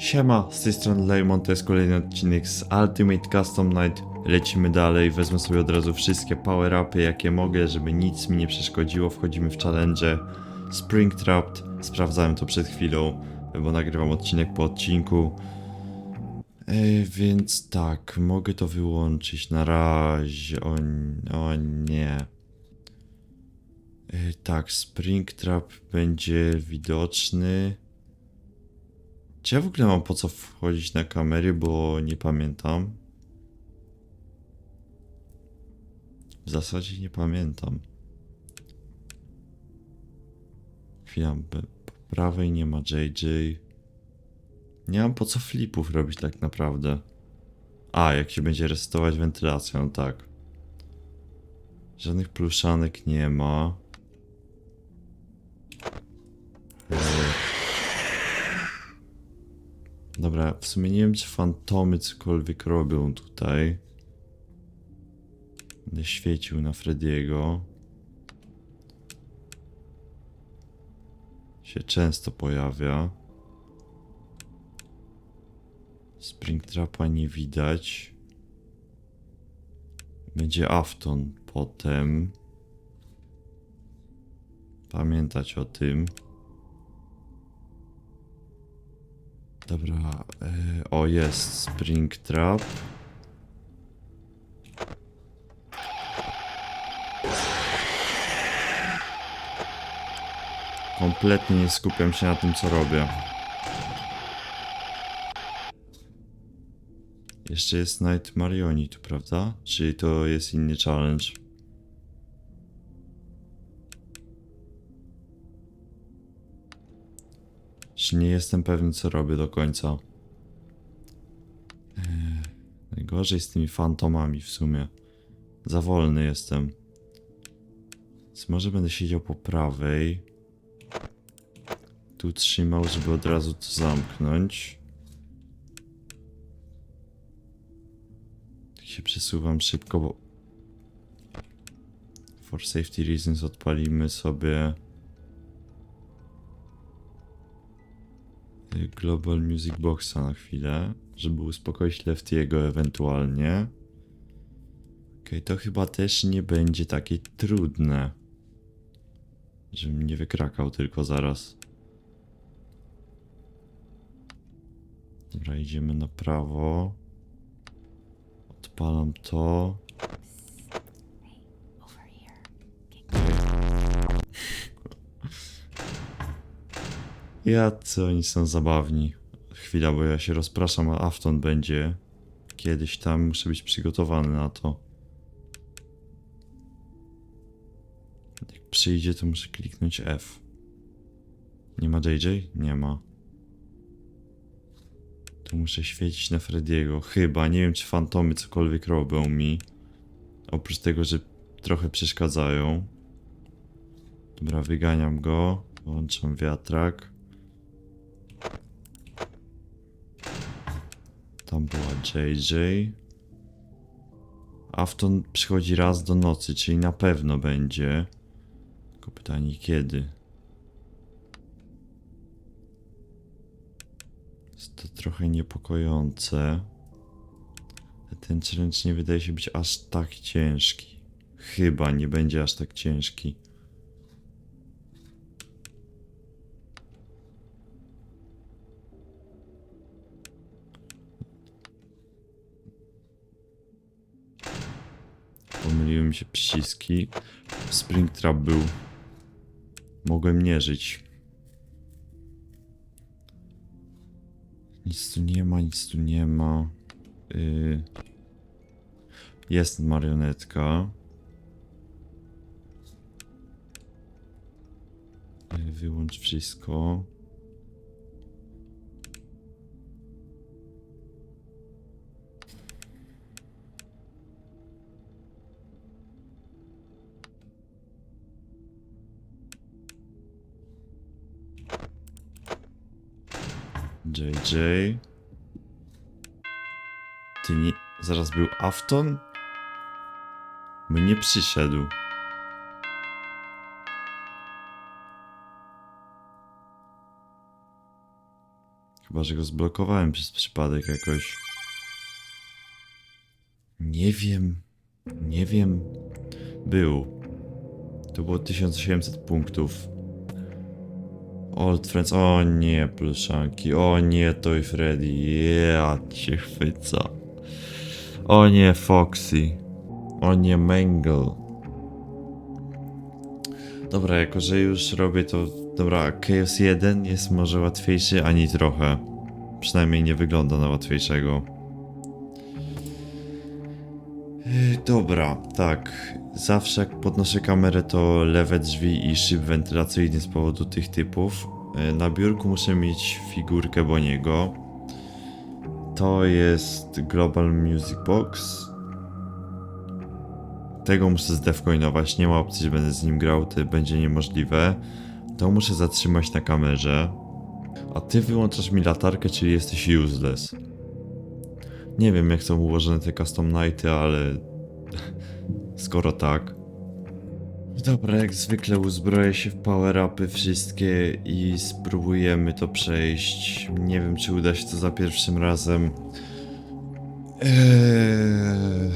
Siema, z tej strony Lemon, to jest kolejny odcinek z Ultimate Custom Night. Lecimy dalej, wezmę sobie od razu wszystkie power-upy jakie mogę, żeby nic mi nie przeszkodziło. Wchodzimy w challenge Springtrapped, sprawdzałem to przed chwilą, bo nagrywam odcinek po odcinku. Ej, więc tak, mogę to wyłączyć na razie. O, o nie. Ej, tak, Springtrap będzie widoczny. Czy ja w ogóle mam po co wchodzić na kamery, bo nie pamiętam? W zasadzie nie pamiętam. Chwila, po prawej nie ma JJ. Nie mam po co flipów robić tak naprawdę. A, jak się będzie resetować wentylacją, tak. Żadnych pluszanek nie ma. Dobra, w sumie nie wiem, czy fantomy cokolwiek robią tutaj. Będę świecił na Frediego. Się często pojawia. Springtrapa nie widać. Będzie Afton potem. Pamiętać o tym. Dobra, e, o jest Springtrap. Kompletnie nie skupiam się na tym, co robię. Jeszcze jest Night Marioni tu, prawda? Czyli to jest inny challenge. Nie jestem pewny, co robię do końca. Eee, najgorzej z tymi fantomami w sumie. Za wolny jestem. Więc może będę siedział po prawej. Tu trzymał, żeby od razu to zamknąć. Tak się przesuwam szybko, bo... For safety reasons odpalimy sobie... Global Music Boxa na chwilę, żeby uspokoić Leftiego ewentualnie. Okej, to chyba też nie będzie takie trudne. Żebym nie wykrakał tylko zaraz. Dobra, idziemy na prawo. Odpalam to. Jacy oni są zabawni. Chwila, bo ja się rozpraszam, a Afton będzie. Kiedyś tam muszę być przygotowany na to. Jak przyjdzie, to muszę kliknąć F. Nie ma JJ? Nie ma. Tu muszę świecić na Frediego. Chyba. Nie wiem, czy fantomy cokolwiek robią mi. Oprócz tego, że trochę przeszkadzają. Dobra, wyganiam go. Włączam wiatrak. Tam była JJ. Afton przychodzi raz do nocy, czyli na pewno będzie. Tylko pytanie kiedy. Jest to trochę niepokojące. Ten challenge nie wydaje się być aż tak ciężki. Chyba nie będzie aż tak ciężki. Mi się przyciski. Springtrap był. Mogłem nie żyć. Nic tu nie ma, nic tu nie ma. Yy... Jest marionetka. Yy, Wyłącz wszystko. JJ. Ty nie... Zaraz był Afton? By nie przyszedł. Chyba, że go zblokowałem przez przypadek jakoś. Nie wiem. Nie wiem. Był. To było 1800 punktów. Old Friends. O nie, pluszanki. O nie, Toy Freddy. Ja cię chwyca. O nie, Foxy. O nie, Mangle. Dobra, jako że już robię to. Dobra, Chaos 1 jest może łatwiejszy ani trochę. Przynajmniej nie wygląda na łatwiejszego. Yy, Dobra, tak. Zawsze jak podnoszę kamerę, to lewe drzwi i szyb wentylacyjny z powodu tych typów. Yy, Na biurku muszę mieć figurkę Boniego. To jest Global Music Box. Tego muszę zdefcoinować, nie ma opcji, że będę z nim grał, to będzie niemożliwe. To muszę zatrzymać na kamerze. A ty wyłączasz mi latarkę, czyli jesteś useless. Nie wiem jak są ułożone te custom nighty, ale... Skoro tak... Dobra, jak zwykle uzbroję się w power-upy wszystkie i spróbujemy to przejść. Nie wiem, czy uda się to za pierwszym razem. Eee...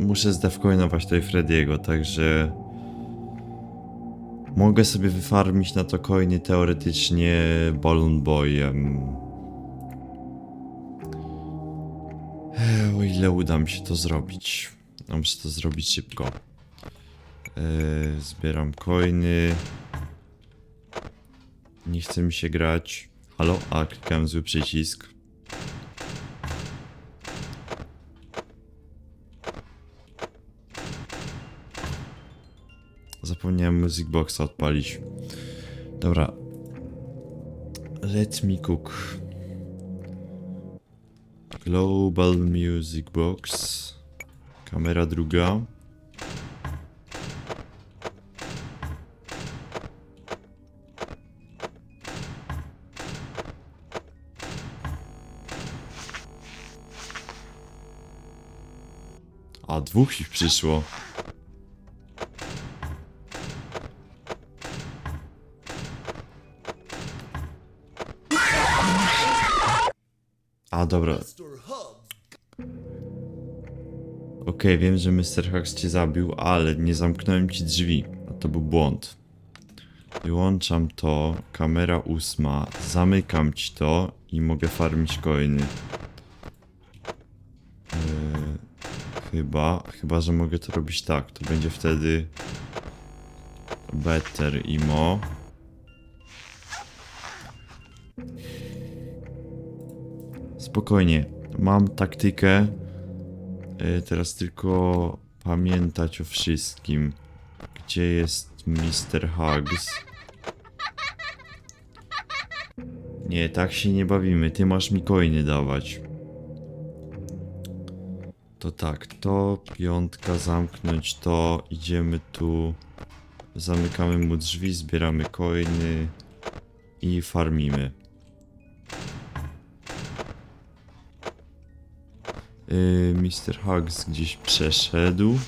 Muszę zdefcoinować tutaj Frediego, także... Mogę sobie wyfarmić na to coiny teoretycznie Balloon Boyem. Eee, O ile uda mi się to zrobić. No, muszę to zrobić szybko. Eee, zbieram coiny. Nie chce mi się grać. Halo? A, klikałem zły przycisk. Zapomniałem Music Boxa odpalić. Dobra. Let me cook. Global Music Box. Kamera druga. A dwóch ich przyszło. A dobra. Okej, wiem, że Mr. Hux cię zabił, ale nie zamknąłem ci drzwi. A to był błąd. Wyłączam to, kamera ósma, zamykam ci to i mogę farmić coiny. Eee, chyba, chyba, że mogę to robić tak. To będzie wtedy better imo. Spokojnie, mam taktykę. Y, Teraz tylko pamiętać o wszystkim. Gdzie jest Mr. Hugs? Nie, tak się nie bawimy. Ty masz mi coiny dawać. To tak, to piątka, zamknąć to. Idziemy tu. Zamykamy mu drzwi, zbieramy coiny i farmimy. Yy, Mr. Hugs gdzieś przeszedł.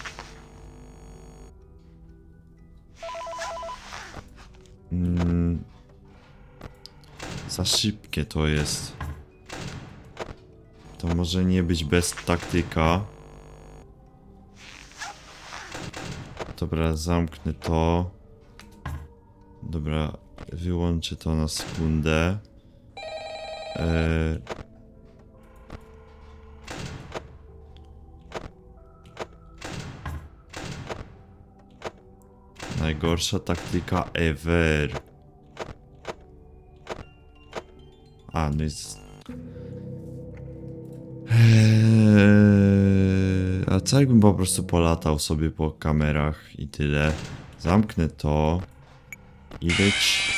Mm. Za szybkie to jest. To może nie być bez taktyka. Dobra, zamknę to. Dobra, wyłączę to na sekundę. Eee, Najgorsza taktyka ever. A, no jest... Eee, a co jakbym po prostu polatał sobie po kamerach i tyle. Zamknę to. I leć...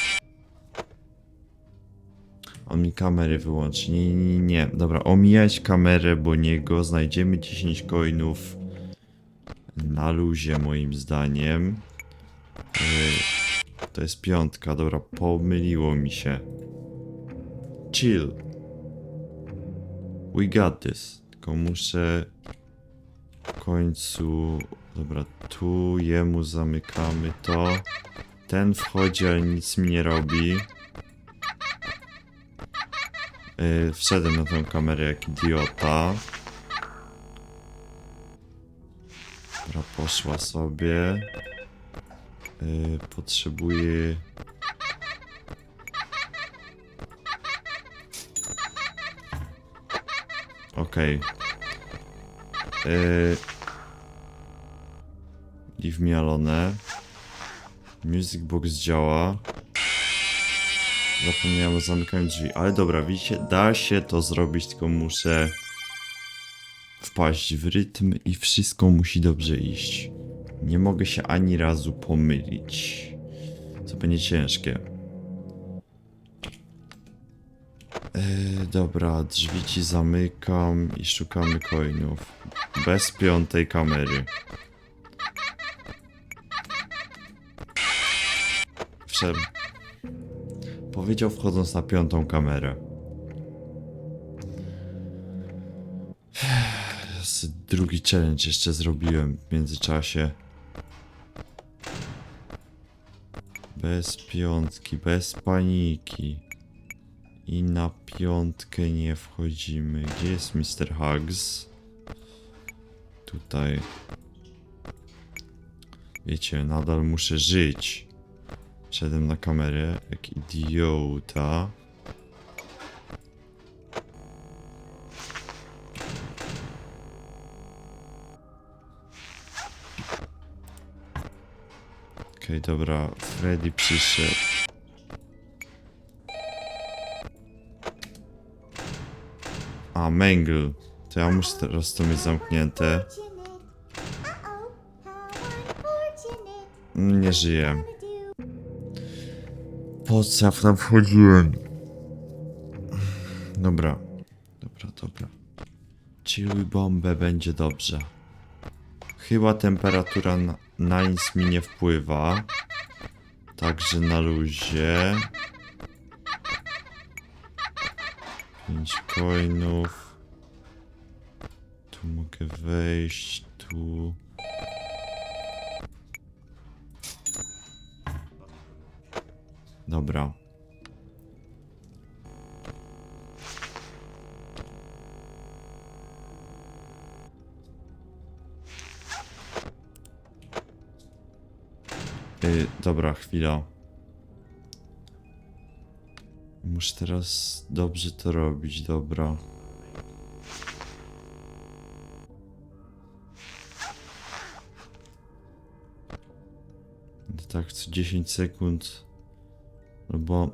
On mi kamery wyłączy. Nie, nie, nie. Dobra, omijać kamerę, bo niego znajdziemy 10 coinów na luzie moim zdaniem. To jest piątka, dobra, pomyliło mi się. Chill. We got this. Tylko muszę w końcu. Dobra, tu jemu zamykamy to. Ten wchodzi, ale nic mi nie robi. Yy, wszedłem na tą kamerę jak idiota. Dobra, poszła sobie. Yy, potrzebuję... Okej. Yy... Leave me. Music box działa. Zapomniałem o zamykaniu drzwi. Ale dobra, widzicie, da się to zrobić, tylko muszę wpaść w rytm i wszystko musi dobrze iść. Nie mogę się ani razu pomylić. Co będzie ciężkie. Yy, dobra, drzwi ci zamykam i szukamy coinów. Bez piątej kamery. Wszedł. Powiedział wchodząc na piątą kamerę. Drugi challenge jeszcze zrobiłem w międzyczasie. Bez piątki, bez paniki. I na piątkę nie wchodzimy. Gdzie jest Mr. Hugs? Tutaj. Wiecie, nadal muszę żyć. Wszedłem na kamerę jak idiota. Okej, dobra. Freddy przyszedł. A, Mangle. To ja muszę teraz to mieć zamknięte. Nie żyję. Po co ja tam wchodziłem? Dobra. Dobra, dobra. Chilluj bombę, będzie dobrze. Chyba temperatura na, na nic mi nie wpływa. Także na luzie. Pięć coinów. Tu mogę wejść, tu. Dobra. Yy, dobra, chwila. Muszę teraz dobrze to robić, dobra. To tak co 10 sekund. No bo...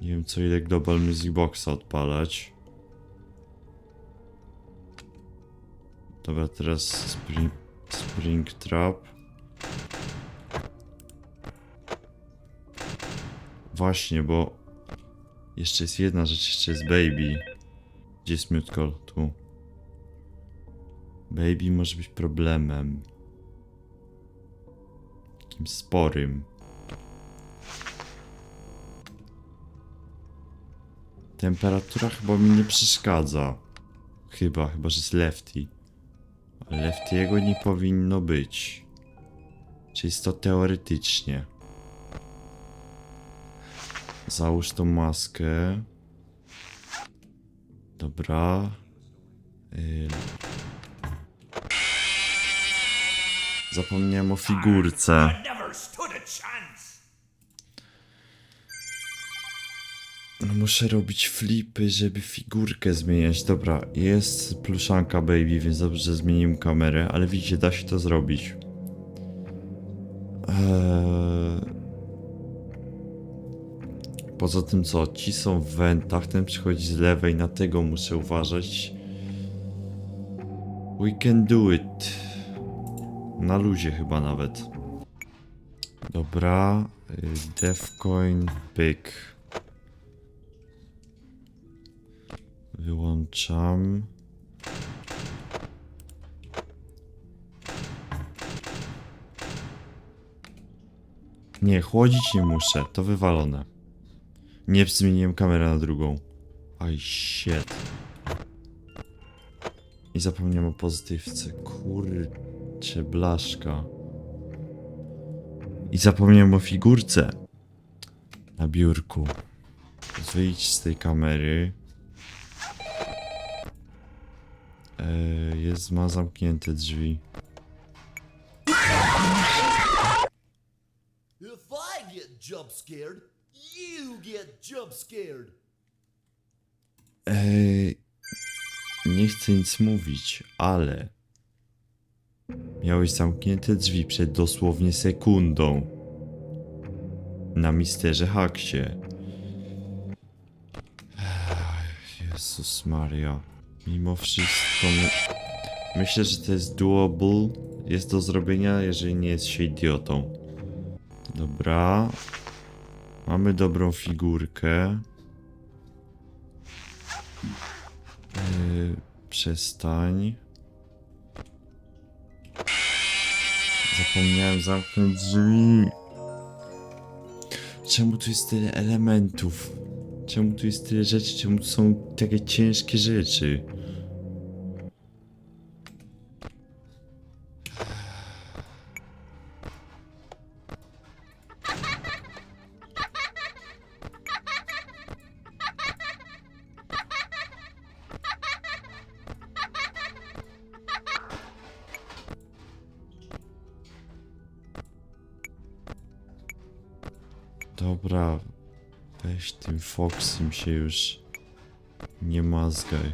Nie wiem co ile Global Music Boxa odpalać. Dobra, teraz Spring, spring Trap. Właśnie, bo jeszcze jest jedna rzecz, jeszcze jest Baby. Gdzie jest Mute? Tu. Baby może być problemem. Takim sporym. Temperatura chyba mi nie przeszkadza. Chyba, chyba, że jest lefty. Leftiego nie powinno być. Czyli jest to teoretycznie. Załóż tą maskę. Dobra. Yy, Zapomniałem o figurce. No muszę robić flipy, żeby figurkę zmieniać. Dobra, jest pluszanka baby, więc dobrze że zmieniłem kamerę, ale widzicie, da się to zrobić. Eee... Poza tym co, ci są w wentach, ten przychodzi z lewej, na tego muszę uważać. We can do it. Na luzie chyba nawet. Dobra, y, Defcoin, pyk. Wyłączam. Nie, chłodzić nie muszę, to wywalone. Nie zmieniłem kamerę na drugą. Aj, shit. I zapomniałem o pozytywce. Kurczę, blaszka. I zapomniałem o figurce. Na biurku. Wyjdź z tej kamery. Eee, jest, ma zamknięte drzwi. If I get jump scared, you get jump scared. Eee, nie chcę nic mówić, ale miałeś zamknięte drzwi przed dosłownie sekundą na misterze Haksie. Jezus Maria. Mimo wszystko my... myślę, że to jest doable. Jest do zrobienia, jeżeli nie jest się idiotą. Dobra. Mamy dobrą figurkę. Yy, przestań. Zapomniałem zamknąć drzwi. Czemu tu jest tyle elementów? Czemu tu jest tyle rzeczy? Czemu tu są takie ciężkie rzeczy? Się już nie mazgaj.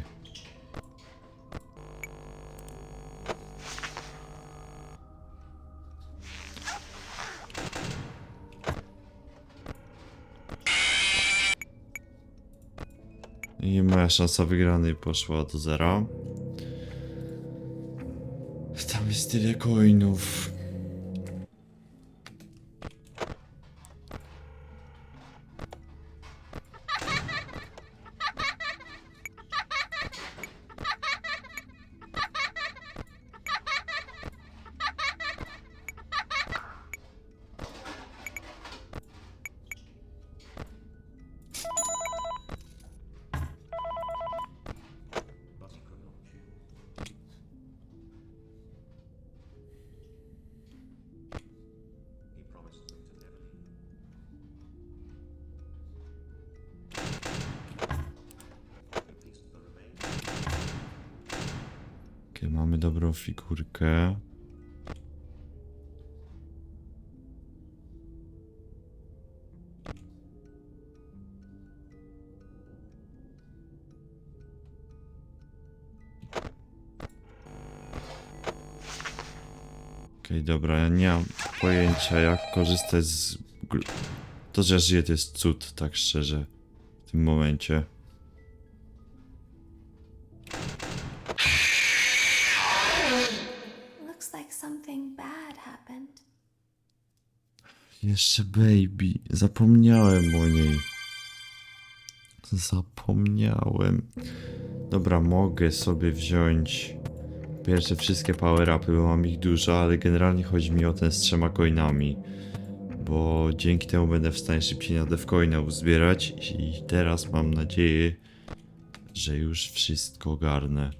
I moja szansa wygranej poszła do zera. Tam jest tyle coinów. Mamy dobrą figurkę. Okej, dobra, ja nie mam pojęcia jak korzystać z... To, że żyję to jest cud, tak szczerze. W tym momencie. Jeszcze baby. Zapomniałem o niej. Zapomniałem. Dobra, mogę sobie wziąć pierwsze wszystkie power-upy, bo mam ich dużo, ale generalnie chodzi mi o ten z trzema coinami. Bo dzięki temu będę w stanie szybciej na devcoina uzbierać i teraz mam nadzieję, że już wszystko ogarnę.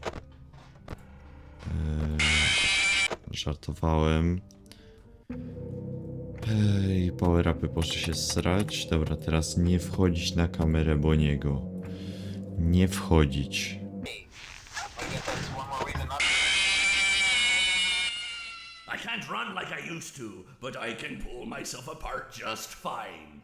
Eee, żartowałem. Ej, power upy poszły się srać. Dobra, teraz nie wchodzić na kamerę Boniego. Nie wchodzić. I can't run like I used to, but I can pull myself apart just fine.